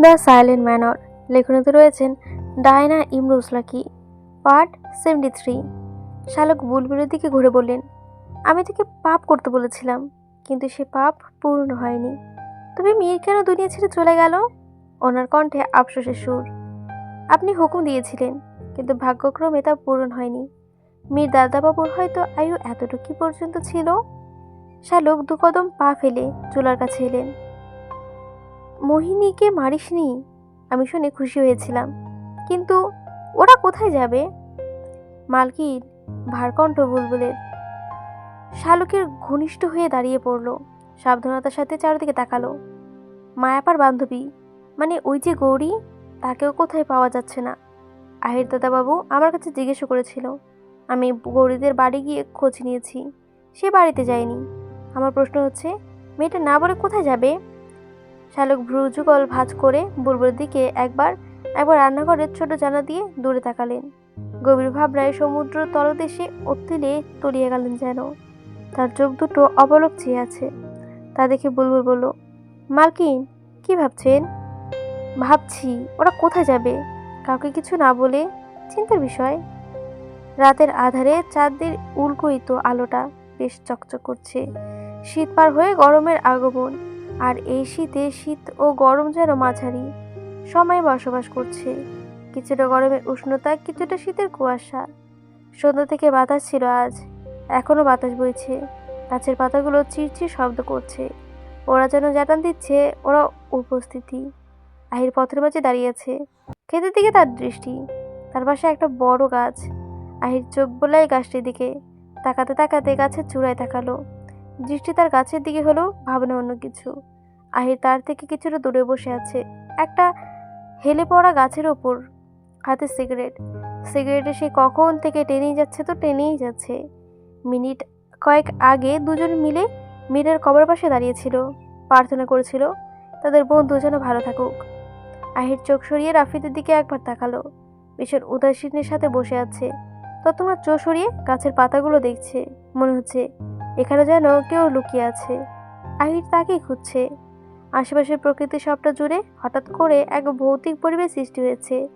The silent manner. লেখনীতে রয়েছেন Diana Imrus lucky part seventy three. শালক বুলবুলের দিকে ঘুরে বললেন, আমি তোকে পাপ করতে বলেছিলাম, কিন্তু সে পাপ পূর্ণ হয়নি। তবে মীর কেন দুনিয়া ছেড়ে চলে গেল? ওনার কণ্ঠে আফসোসের সুর। আপনি হুকুম দিয়েছিলেন, কিন্তু ভাগ্যক্রমে তা পূরণ হয়নি। মীর দাদাবাবুর হয়তো আয়ু এতটুকু পর্যন্ত ছিল? শালক দু কদম পা ফেলে চুলার কাছে এলেন। মোহিনীকে মারিসনি, আমি শুনে খুশি হয়েছিলাম। কিন্তু ওরা কোথায় যাবে? মালকিন, ভারকণ্ঠ বুলবুলের। শালুকের ঘনিষ্ঠ হয়ে দাঁড়িয়ে পড়ল, সাবধানতার সাথে চারিদিকে তাকালো। মায়াপার বান্ধবী মানে ওই যে গৌরী, তাকেও কোথায় পাওয়া যাচ্ছে না। আহির দাদাবাবু আমার কাছে জিজ্ঞেসও করেছিল, আমি গৌরীদের বাড়ি গিয়ে খোঁজ নিয়েছি, সে বাড়িতে যায়নি। আমার প্রশ্ন হচ্ছে, মেয়েটা না বলে কোথায় যাবে? শালক ভ্রুযুগল ভাঁজ করে বুলবুলের দিকে একবার একবার রান্নাঘরের ছোট জানা দিয়ে দূরে তাকালেন। গভীর ভাবনায় সমুদ্র তলদেশে অত্তিলে তলিয়ে গেলেন যেন। তার চোখ দুটো অবলক চেয়ে আছে। তা দেখে বুলবুল বলল, মালকিন, কি ভাবছেন? ভাবছি, ওরা কোথায় যাবে? কাউকে কিছু না বলে চিন্তার বিষয়। রাতের আধারে চাঁদের উল্কোইত আলোটা বেশ চকচক করছে। শীত পার হয়ে গরমের আগমন। আর এই শীতে শীত ও গরম যেন মাঝারি। সময়ে বসবাস করছে। কিছুটা গরমের উষ্ণতা, কিছুটা শীতের কুয়াশা। সন্ধ্যা থেকে বাতাস ছিল আজ। এখনও বাতাস বইছে। গাছের পাতাগুলো চিরচির শব্দ করছে। ওরা যেন জাটান দিচ্ছে, ওরা উপস্থিতি। আহির পথের মাঝে দাঁড়িয়ে আছে। ক্ষেতের দিকে তার দৃষ্টি। তার পাশে একটা বড় গাছ। আহির চোখ বোলায় গাছটির দিকে। তাকাতে তাকাতে গাছের চূড়ায় তাকালো। দৃষ্টি তার গাছের দিকে হলো, ভাবনা অন্য কিছু। আহির তার থেকে কিছুটা দূরে বসে আছে। একটা হেলে পড়া গাছের ওপর, হাতে সিগারেট। সিগারেটে সে কখন থেকে টেনেই যাচ্ছে তো টেনেই যাচ্ছে। মিনিট কয়েক আগে দুজন মিলে মীরের কবর পাশে দাঁড়িয়েছিল, প্রার্থনা করেছিল, তাদের বন্ধু যেন ভালো থাকুক। আহির চোখ সরিয়ে রাফিদের দিকে একবার তাকালো। ভীষণ উদাসীনের সাথে বসে আছে। ততক্ষণ চোখ সরিয়ে গাছের পাতাগুলো দেখছে। মনে হচ্ছে এখানে যেন কেউ লুকিয়ে আছে। আহির তাকেই খুঁজছে। আশেপাশের প্রকৃতি সবটা জুড়ে হঠাৎ করে এক ভৌতিক পরিবেশ সৃষ্টি হয়েছে।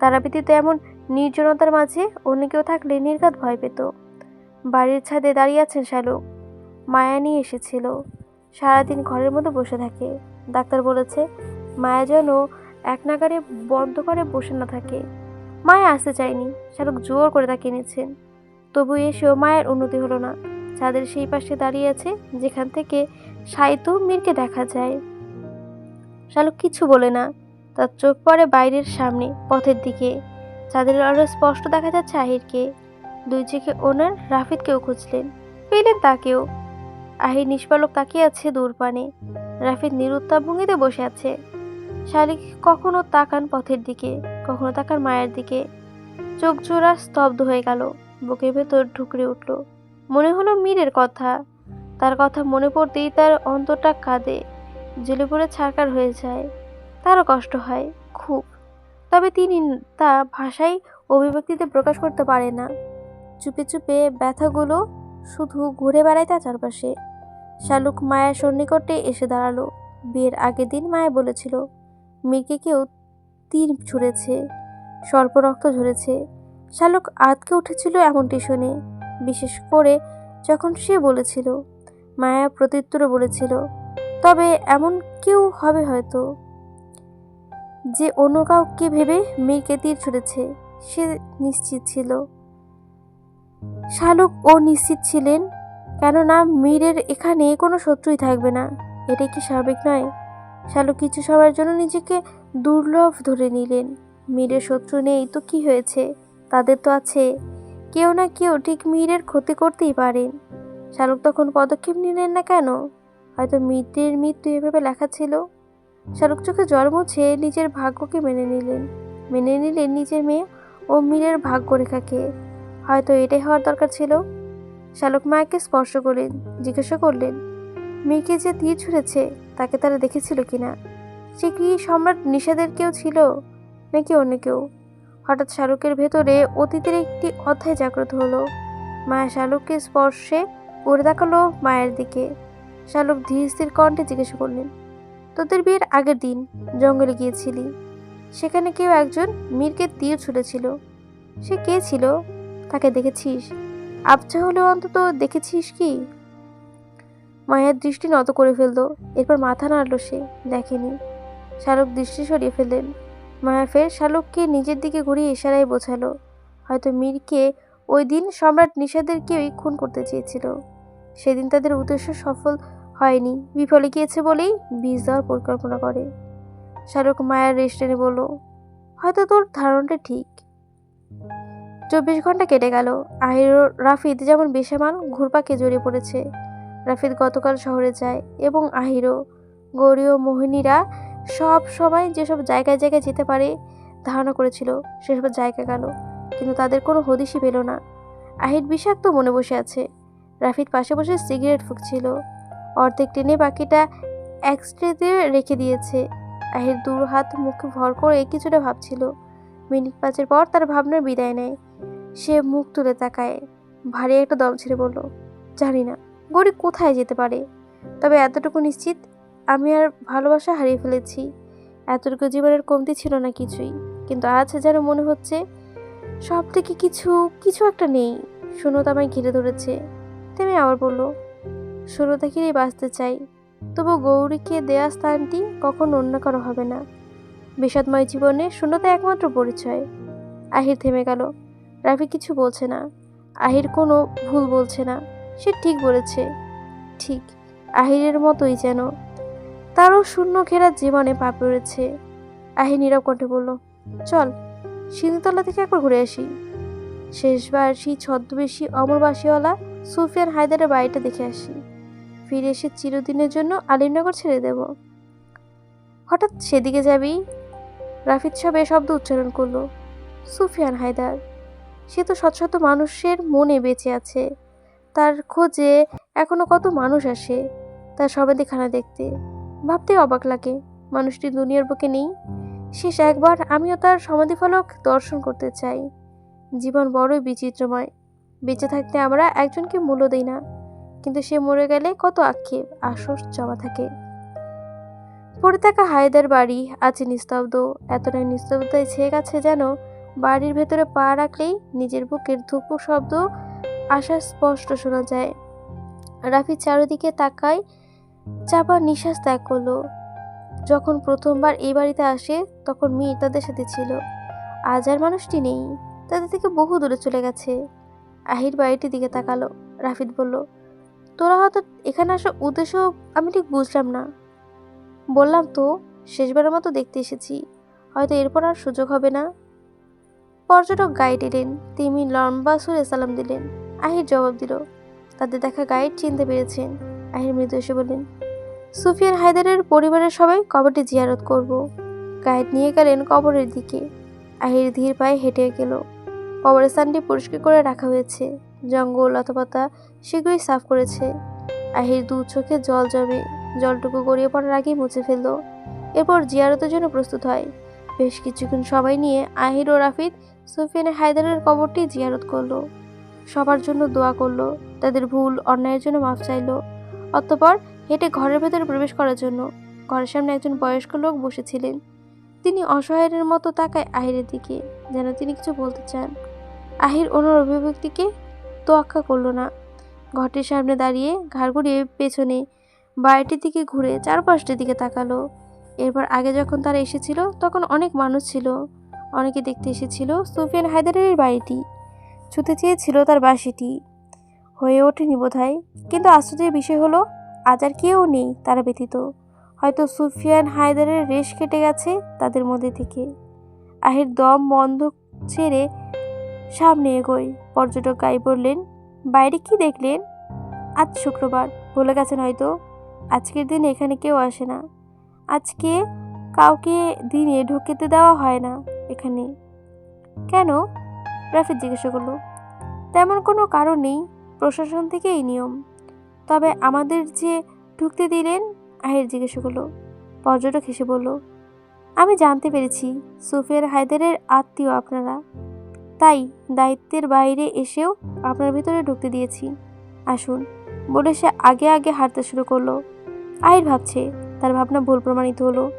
তারা ব্যতীত এমন নির্জনতার মাঝে অন্য কেউ থাকলে নির্ঘাত ভয় পেত। বাড়ির ছাদে দাঁড়িয়ে আছেন শ্যালক মায়া নিয়ে এসেছিল। সারাদিন ঘরের মধ্যে বসে থাকে। ডাক্তার বলেছে, মায়া যেন এক নাগারে বন্ধ করে বসে না থাকে। মায়া আসতে চায়নি। শ্যালক জোর করে তাকে এনেছেন। তবু এসেও মায়ের উন্নতি হলো না। ছাদের সেই পাশে দাঁড়িয়ে আছে, যেখান থেকে সাইতো মীরকে দেখা যায়। শালুক কিছু বলে না। তার চোখ পড়ে বাইরের সামনে, পথের দিকে। চাঁদের আরও স্পষ্ট দেখা যাচ্ছে আহিরকে। দুই চোখে ওনার, রাফিদকেও খুঁজলেন। পেলেন তাকেও। আহির নিষ্পালক তাকিয়ে আছে দূরপানে রাফিদ নিরুত্তাপ ভঙ্গিতে বসে আছে। শালিক কখনো তাকান পথের দিকে, কখনো তাকান মায়ের দিকে। চোখ জোড়া স্তব্ধ হয়ে গেল। বুকের ভেতর ঢুকরে উঠল। মনে হলো মীরের কথা। তার কথা মনে পড়তেই তার অন্তরটা কাঁদে, জেলে পড়ে ছাড়কার হয়ে যায়। তারও কষ্ট হয়, খুব। তবে তিনি তা ভাষায় অভিব্যক্তিতে প্রকাশ করতে পারে না। চুপে চুপে ব্যথাগুলো শুধু ঘুরে বেড়ায় তার চারপাশে। শালুক মায়ের সন্নিকটে এসে দাঁড়াল। বিয়ের আগের দিন মায়া বলেছিল, মেয়েকে কেউ তীর ছুঁড়েছে সর্পরক্ত ঝরেছে। শালুক আতকে উঠেছিল এমনটি শুনে। বিশেষ করে যখন সে বলেছিল, মায়া প্রত্যুত্তরে বলেছিল, তবে এমন কেউ হবে হয়তো। যে অন্য কাউকে ভেবে মেয়েকে তীর ছুঁড়েছে, সে নিশ্চিত ছিল। শালুক ও নিশ্চিত ছিলেন, কেননা মীরের এখানে কোনো শত্রুই থাকবে না। এটা কি স্বাভাবিক নয়? শালুক কিছু সময়ের জন্য নিজেকে দুর্লভ ধরে নিলেন। মীরের শত্রু নেই তো কি হয়েছে? তাদের তো আছে। কেউ না কেউ ঠিক মীরের ক্ষতি করতেই পারেন শালুক তখন পদক্ষেপ নিলেন না কেন? হয়তো মৃতের মৃত্যু এভাবে লেখা ছিল। শাহরুখ চোখে জল মুছে নিজের ভাগ্যকে মেনে নিলেন। মেনে নিলেন নিজের মেয়ে ও মীরের ভাগ্যরেখাকে। হয়তো এটাই হওয়ার দরকার ছিল। শালুক মায়াকে স্পর্শ করলেন, জিজ্ঞাসা করলেন, মেয়েকে যে তীর ছুঁড়েছে, তাকে তারা দেখেছিল কিনা? সে কি সম্রাট নিষেধের কেউ ছিল? নাকি অন্য কেউ? হঠাৎ শাহরুখের ভেতরে অতীতের একটি অধ্যায় জাগ্রত হলো। মায়া শালুককে স্পর্শে পড়ে তাকালো মায়ের দিকে। শালুক ধীর স্থির কণ্ঠে জিজ্ঞেস করলেন, তোদের বিয়ের আগের দিন জঙ্গলে গিয়েছিলি? সেখানে কেউ একজন মীরকে তীর ছুটেছিল সে কে ছিল? তাকে দেখেছিস? আবছা হলেও অন্তত দেখেছিস কি? মায়ের দৃষ্টি নত করে ফেলল, এরপর মাথা নাড়ল সে, দেখেনি। শালুক দৃষ্টি সরিয়ে ফেললেন মায়া ফের শালুককে নিজের দিকে ঘুরিয়ে ইশারায় বোঝালো। হয়তো মীরকে ওই দিন সম্রাট নিষাদের কেউই খুন করতে চেয়েছিল। সেদিন তাদের উদ্দেশ্য সফল হয়নি। বিফলে গিয়েছে বলেই বীজ দেওয়ার পরিকল্পনা করে। শাহরুখ মায়ার রেস্ট টেনে বলল, হয়তো তোর ধারণাটা ঠিক। চব্বিশ ঘণ্টা কেটে গেল। আহির রাফিদ যেমন বেসামাল, ঘুরপাকে জড়িয়ে পড়েছে। রাফিদ গতকাল শহরে যায় এবং আহিরও গৌরী ও মোহিনীরা সব সময় যেসব জায়গায় জায়গায় যেতে পারে, ধারণা করেছিল, সেসব জায়গা গেল, কিন্তু তাদের কোনো হদিশই পেল না। আহির বিষাক্ত মনে বসে আছে। রাফিদ পাশে বসে সিগারেট ফুঁকছিল। অর্ধেক টেনে বাকিটা এক্সট্রেতে রেখে দিয়েছে। আহির দূর হাত মুখে ভর করে কিছুটা ভাবছিল। মিনিট পাঁচের পর তার ভাবনার বিদায় নেয়। সে মুখ তুলে তাকায়। ভারী একটা দম ছেড়ে বলল, জানি না। গড়ি কোথায় যেতে পারে? তবে এতটুকু নিশ্চিত আমি আর ভালোবাসা হারিয়ে ফেলেছি। এতটুকু জীবনের কমতি ছিল না কিছুই। কিন্তু আজ যেন মনে হচ্ছে, সব থেকে কিছু কিছু একটা নেই। সুনত আমায় ঘিরে ধরেছে। তেমনি আবার বলল, সুনতা ঘিরেই বাঁচতে চাই। তবু গৌরীকে দেয়া স্থানটি কখনো অন্য কারও হবে না। বিষাদময় জীবনে শূন্যতা একমাত্র পরিচয়। আহির থেমে গেল। রাফি কিছু বলছে না। আহির কোনো ভুল বলছে না। সে ঠিক বলেছে। ঠিক। আহিরের মতোই যেন। তারও শূন্য ঘেরা জীবনে পা পড়েছে। আহির নীরব কণ্ঠে বলল, চল সিন্ধুতলা থেকে একবার ঘুরে আসি। শেষবার সেই ছদ্মবেশী অমরবাসীওয়ালা সুফিয়ান হায়দারের বাড়িটা দেখে আসি। ফিরে এসে চিরদিনের জন্য আলিমনগর ছেড়ে দেব। হঠাৎ সেদিকে যাবি? রাফিদ সাহেব এ শব্দ উচ্চারণ করল, সুফিয়ান হায়দার, সে তো শত শত মানুষের মনে বেঁচে আছে। তার খোঁজে এখনও কত মানুষ আসে, তার সমাধিখানা দেখতে। ভাবতে অবাক লাগে। মানুষটি দুনিয়ার বুকে নেই। শেষ একবার আমিও তার সমাধিফলক দর্শন করতে চাই। জীবন বড়ই বিচিত্রময়। বেঁচে থাকতে আমরা একজনকে মূল্য দিই না। কিন্তু সে মরে গেলে কত আক্ষেপ আশস জমা থাকে। পড়ে থাকা হায়দার বাড়ি আছে নিস্তব্ধ। এতটাই নিস্তব্ধতায় ছেয়ে গেছে যেন বাড়ির ভেতরে পা রাখলেই নিজের বুকের ধুপু শব্দ আসা স্পষ্ট শোনা যায়। রাফি চারিদিকে তাকায় চাপা নিঃশ্বাস ত্যাগ করল। যখন প্রথমবার এই বাড়িতে আসে, তখন মেয়ে তাদের সাথে ছিল। আজ আর মানুষটি নেই, তাদের থেকে বহু দূরে চলে গেছে। আহির বাড়িটির দিকে তাকালো। রাফিদ বলল, তোরা হয়তো এখানে আসার উদ্দেশ্য আমি ঠিক বুঝলাম না। বললাম তো, শেষবারের মতো দেখতে এসেছি। হয়তো এরপর আর সুযোগ হবে না। পর্যটক গাইড এলেন। তিনি লম্বা সুরে সালাম দিলেন। আহির জবাব দিল, তাদের দেখা গাইড চিনতে পেরেছেন। আহির মৃদু এসে বললেন, সুফিয়ান হায়দারের পরিবারের সবাই কবরটি জিয়ারত করব। গাইড নিয়ে গেলেন কবরের দিকে। আহির ধীর পায়ে হেঁটে গেল। কবরস্থানটি পরিষ্কার করে রাখা হয়েছে। জঙ্গল লতাপাতা শীঘ্রই সাফ করেছে। আহির দু চোখে জল জমে, জলটুকু গড়িয়ে পড়ার আগেই মুছে ফেলল। এরপর জিয়ারতের জন্য প্রস্তুত হয়। বেশ কিছুক্ষণ সবাই নিয়ে আহির ও রাফিদ সুফিয়ান হায়দারের কবরটি জিয়ারত করল। সবার জন্য দোয়া করল। তাদের ভুল, অন্যায়ের জন্য মাফ চাইলো। অতঃপর হেঁটে ঘরের ভেতরে প্রবেশ করার জন্য ঘরের সামনে একজন বয়স্ক লোক বসেছিলেন। তিনি অসহায়ের মতো তাকায় আহিরের দিকে, যেন তিনি কিছু বলতে চান। আহির ওনার অভিব্যক্তিকে তোয়াক্কা করল না। ঘরটির সামনে দাঁড়িয়ে ঘাড় ঘুরিয়ে পেছনে বাড়িটির দিকে ঘুরে চারপাশটির দিকে তাকালো। এরপর আগে যখন তারা এসেছিল, তখন অনেক মানুষ ছিল। অনেকে দেখতে এসেছিল সুফিয়ান হায়দারের বাড়িটি। ছুতে চেয়েছিল তার বাসিটি। হয়ে ওঠেনি বোধহয়। কিন্তু আশ্চর্যের বিষয় হলো, আজ আর কেউ নেই তারা ব্যতীত। হয়তো সুফিয়ান হায়দারের রেশ কেটে গেছে তাদের মধ্যে থেকে। আহির দম বন্ধ ছেড়ে সামনে এগোয়। পর্যটক গাই বললেন বাইরে কি দেখলেন? আজ শুক্রবার। ভুলে গেছেন হয়তো। আজকের দিনে এখানে কেউ আসে না। আজকে কাউকে দিনে ঢুকেতে দেওয়া হয় না এখানে। কেন? রাফিদ জিজ্ঞাসা করল। তেমন কোনো কারণ নেই। প্রশাসন থেকে এই নিয়ম। তবে আমাদের যে ঢুকতে দিলেন, আহির জিজ্ঞেস করল। পর্যটক হেসে বলল, আমি জানতে পেরেছি সুফিয়ান হায়দারের আত্মীয় আপনারা। তাই দায়িত্বের বাইরে এসেও আপনার ভিতরে ঢুকতে দিয়েছি। আসুন। বলে সে আগে আগে হাঁটতে শুরু করল। আহির ভাবছে, তার ভাবনা ভুল প্রমাণিত হলো।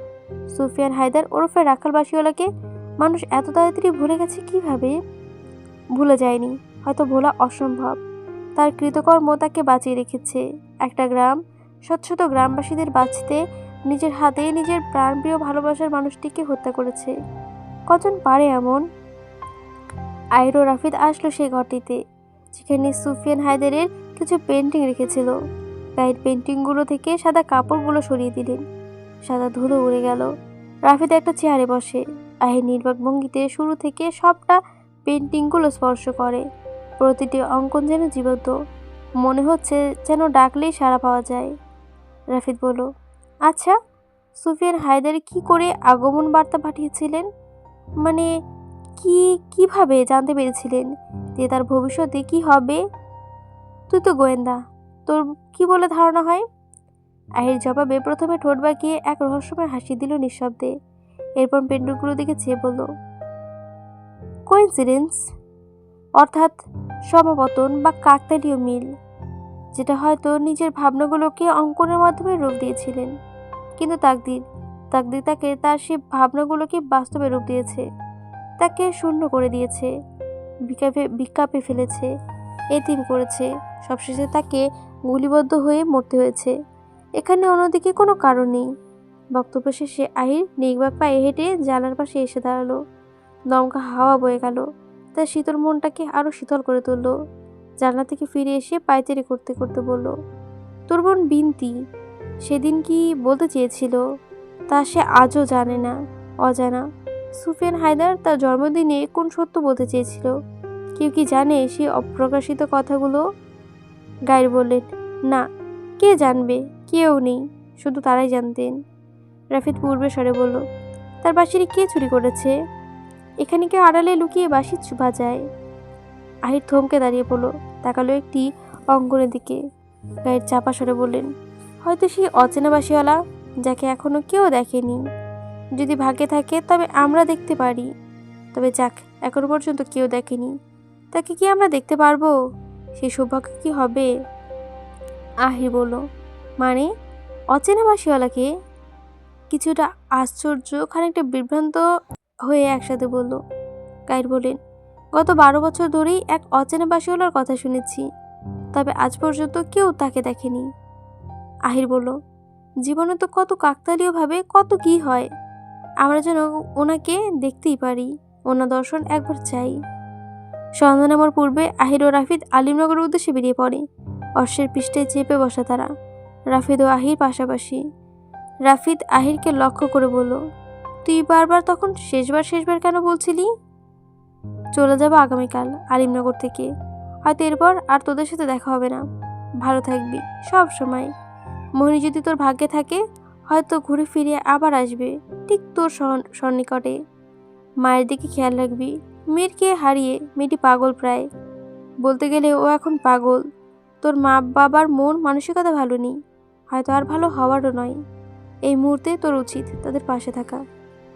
সুফিয়ান হায়দার ওরফে রাখাল বাসিওয়ালাকে মানুষ এত তাড়াতাড়ি ভুলে গেছে কীভাবে? ভুলে যায়নি, হয়তো ভোলা অসম্ভব। তার কৃতকর্ম তাকে বাঁচিয়ে রেখেছে। একটা গ্রাম শত গ্রামবাসীদের বাঁচতে নিজের হাতে নিজের প্রাণপ্রিয় ভালোবাসার মানুষটিকে হত্যা করেছে। কজন পারে এমন? আইরো রাফিদ আসলো সেই ঘরটিতে, যেখানে সুফিয়ান হায়দারের কিছু পেন্টিং রেখেছিল। গায়ের পেন্টিংগুলো থেকে সাদা কাপড়গুলো সরিয়ে দিলেন। সাদা ধুলো উড়ে গেল। রাফিদ একটা চেয়ারে বসে। আহির নির্বাক ভঙ্গিতে শুরু থেকে সবটা পেন্টিংগুলো স্পর্শ করে। প্রতিটি অঙ্কন যেন জীবন্ত। মনে হচ্ছে যেন ডাকলেই সাড়া পাওয়া যায়। রাফিদ বলল আচ্ছা সুফিয়ান হায়দার কি করে আগমন বার্তা পাঠিয়েছিলেন? মানে কি, কীভাবে জানতে পেরেছিলেন যে তার ভবিষ্যতে কি হবে? তুই তো গোয়েন্দা, তোর কি বলে ধারণা হয়? আহির জবাবে প্রথমে ঠোঁট বাঁকিয়ে এক রহস্যময় হাসি দিল নিঃশব্দে। এরপর পেন্ডুলগুলো দিকে চেয়ে বলল, কোইন্সিডেন্স অর্থাৎ সমাপতন বা কাকতালীয় মিল, যেটা হয়তো নিজের ভাবনাগুলোকে অঙ্কনের মাধ্যমে রূপ দিয়েছিলেন। কিন্তু তাকদির তাকদির তাকে তার সেই ভাবনাগুলোকে বাস্তবে রূপ দিয়েছে। তাকে শূন্য করে দিয়েছে, বিকাপে বিকাপে ফেলেছে, এতিম করেছে। সবশেষে তাকে গুলিবদ্ধ হয়ে মরতে হয়েছে। এখানে অন্যদিকে কোনো কারণ নেই। বক্তব্য শেষে আহির নির্বাক পায়ে হেঁটে জানার পাশে এসে দাঁড়াল। দমকা হাওয়া বয়ে গেল। তার শীতল মনটাকে আরও শীতল করে তুলল। জানলা থেকে ফিরে এসে পায়চারি করতে করতে বলল, তোর বোন বিনতি, সেদিন কি বলতে চেয়েছিল? তা সে আজও জানে না, অজানা। সুফিয়ান হায়দার তার জন্মদিনে কোন সত্য বলতে চেয়েছিল? কেউ কি জানে সেই অপ্রকাশিত কথাগুলো? গাইর বললেন, না, কে জানবে? কেউ নেই, শুধু তারাই জানতেন। রাফিদ পূর্বে স্বরে বলল, তার বাঁশিরি কে চুরি করেছে? এখানে কেউ আড়ালে লুকিয়ে বাঁশি যায় আহির থমকে দাঁড়িয়ে পড়ল, তাকালো একটি অঙ্গনের দিকে। গায়ের চাপা সরে বললেন, হয়তো সেই অচেনা বাসিওয়ালা যাকে এখনও কেউ দেখেনি। যদি ভাগ্যে থাকে তবে আমরা দেখতে পারি। তবে যাক, এখনও পর্যন্ত কেউ দেখেনি। তাকে কি আমরা দেখতে পারব? সেই সৌভাগ্য কি হবে? আহির বলল মানে অচেনা বাসিওয়ালাকে কিছুটা আশ্চর্য, খানিকটা বিভ্রান্ত হয়ে একসাথে বলল গাইড বললেন গত বারো বছর ধরেই এক অচেনা বাসিওয়ালার কথা শুনেছি, তবে আজ পর্যন্ত কেউ তাকে দেখেনি। আহির বলল, জীবনে তো কত কাকতালীয়ভাবে কত কি হয়, আমরা যেন ওনাকে দেখতেই পারি, ওনার দর্শন একবার চাই। সন্ধ্যা নামার পূর্বে আহির ও রাফিদ আলিমনগরের উদ্দেশ্যে বেরিয়ে পড়ে। অশ্বের পৃষ্ঠে চেপে বসা তারা, রাফিদ ও আহির পাশাপাশি। রাফিদ আহিরকে লক্ষ্য করে বলল তুই বারবার তখন শেষবার শেষবার কেন বলছিলি? চলে যাব আগামীকাল আলিমনগর থেকে। হয়তো এরপর আর তোদের সাথে দেখা হবে না। ভালো থাকবি, সব সময়। মনি যদি তোর ভাগ্যে থাকে, হয়তো ঘুরে ফিরে আবার আসবে, ঠিক তোর সন্নিকটে। মায়ের দিকে খেয়াল রাখবি। মেয়েরকে হারিয়ে, মেয়েটি পাগল প্রায়। বলতে গেলে ও এখন পাগল। তোর মা বাবার মন মানসিকতা ভালো নেই। হয়তো আর ভালো হওয়ারও নয়। এই মুহূর্তে তোর উচিত তাদের পাশে থাকা।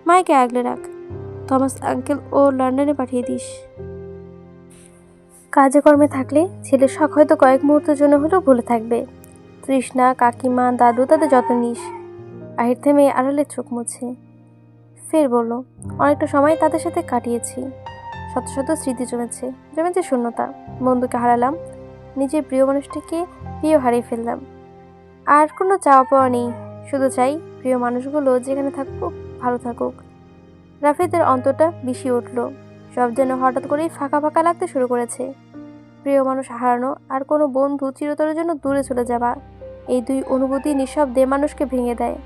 মাইকে আগলে রাখ। থমাস, আঙ্কেল, ও লন্ডনে পাঠিয়ে দিস। কাজে কর্মে থাকলে ছেলের শখ হয়তো কয়েক মুহূর্তের জন্য হলেও ভুলে থাকবে। তৃষ্ণা, কাকিমা, দাদু, তাদের যত্ন নিস। আহির থেমে আড়ালে চোখ মুছে। ফের বলল, অনেকটা সময় তাদের সাথে কাটিয়েছি। শত শত স্মৃতি জমেছে জমেছে শূন্যতা। বন্ধুকে হারালাম, নিজের প্রিয় মানুষটিকে প্রিয় হারিয়ে ফেললাম। আর কোনো চাওয়া পাওয়া নেই। শুধু চাই প্রিয় মানুষগুলো যেখানে থাকুক ভালো থাকুক। রাফিদের অন্তরটা বিষিয়ে উঠল। সব যেন হঠাৎ করেই ফাঁকা ফাঁকা লাগতে শুরু করেছে। প্রিয় মানুষ হারানো আর কোনো বন্ধু চিরতরের জন্য দূরে চলে যাওয়া, এই দুই অনুভূতি নিঃশব্দে মানুষকে ভেঙে দেয়।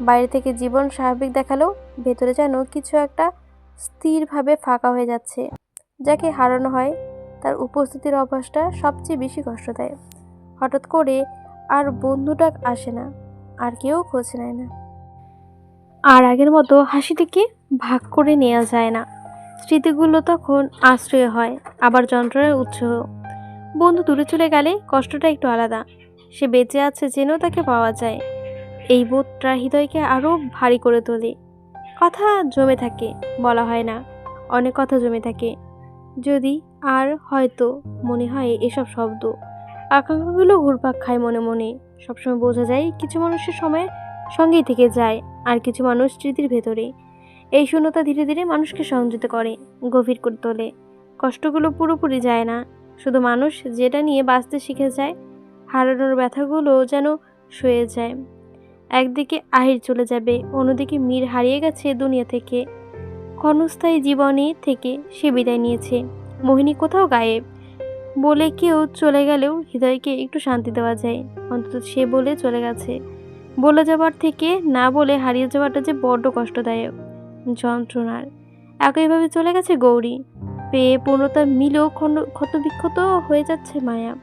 বাইরে থেকে জীবন স্বাভাবিক দেখালেও ভেতরে যেন কিছু একটা স্থিরভাবে ফাঁকা হয়ে যাচ্ছে। যাকে হারানো হয়, তার উপস্থিতির অভ্যাসটা সবচেয়ে বেশি কষ্ট দেয়। হঠাৎ করে আর বন্ধুটা আসে না, আর কেউ খোঁজ নেয় না। আর আগের মতো হাসিটিকে ভাগ করে নেওয়া যায় না। স্মৃতিগুলো তখন আশ্রয় হয়, আবার যন্ত্রণার উৎস। বন্ধু দূরে চলে গেলে কষ্টটা একটু আলাদা। সে বেঁচে আছে জেনেও তাকে পাওয়া যায়। এই বোধটা হৃদয়কে আরও ভারী করে তোলে। কথা জমে থাকে, বলা হয় না। অনেক কথা জমে থাকে। যদি আর হয়তো মনে হয় এসব শব্দ, আকাঙ্ক্ষাগুলো ঘুরপাক খায় মনে মনে। সবসময় বোঝা যায় কিছু মানুষের সময় সঙ্গেই থেকে যায়। আর কিছু মানুষ স্মৃতির ভেতরে। এই শূন্যতা ধীরে ধীরে মানুষকে সংযত করে, গভীর করে তোলে। কষ্টগুলো পুরোপুরি যায় না। শুধু মানুষ যেটা নিয়ে বাঁচতে শিখে যায়, হারানোর ব্যথাগুলো যেন সয়ে যায়। একদিকে আহির চলে যাবে, অন্যদিকে মীর হারিয়ে গেছে দুনিয়া থেকে। ক্ষণস্থায়ী জীবনে থেকে সে বিদায় নিয়েছে। মোহিনী কোথাও গায়েব? বলে কেউ চলে গেলেও হৃদয়কে একটু শান্তি দেওয়া যায়। অন্তত সে বলে চলে গেছে। বলে যাবার থেকে না বলে হারিয়ে যাওয়াটা যে বড্ড কষ্টদায়ক, যন্ত্রণার। একইভাবে চলে গেছে গৌরী। পেয়ে পূর্ণতা মিলেও ক্ষণ- ক্ষতবিক্ষত হয়ে যাচ্ছে মায়া।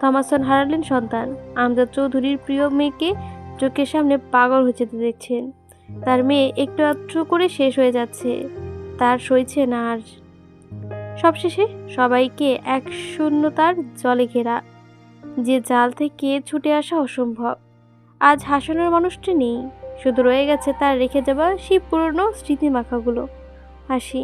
থমাসন হারালেন সন্তান। আমজাদ চৌধুরীর প্রিয় মেয়েকে চোখের সামনে পাগল হয়ে যেতে দেখছেন। তার মেয়ে একটু আধটু করে শেষ হয়ে যাচ্ছে। তার সইছে না আর। সবশেষে সবাইকে এক শূন্যতার জলে ঘেরা। যে জাল থেকে ছুটে আসা অসম্ভব। আজ হাসানোর মানুষটি নেই। শুধু রয়ে গেছে তার রেখে যাওয়া সেই পুরনো স্মৃতিমাখাগুলো। হাসি।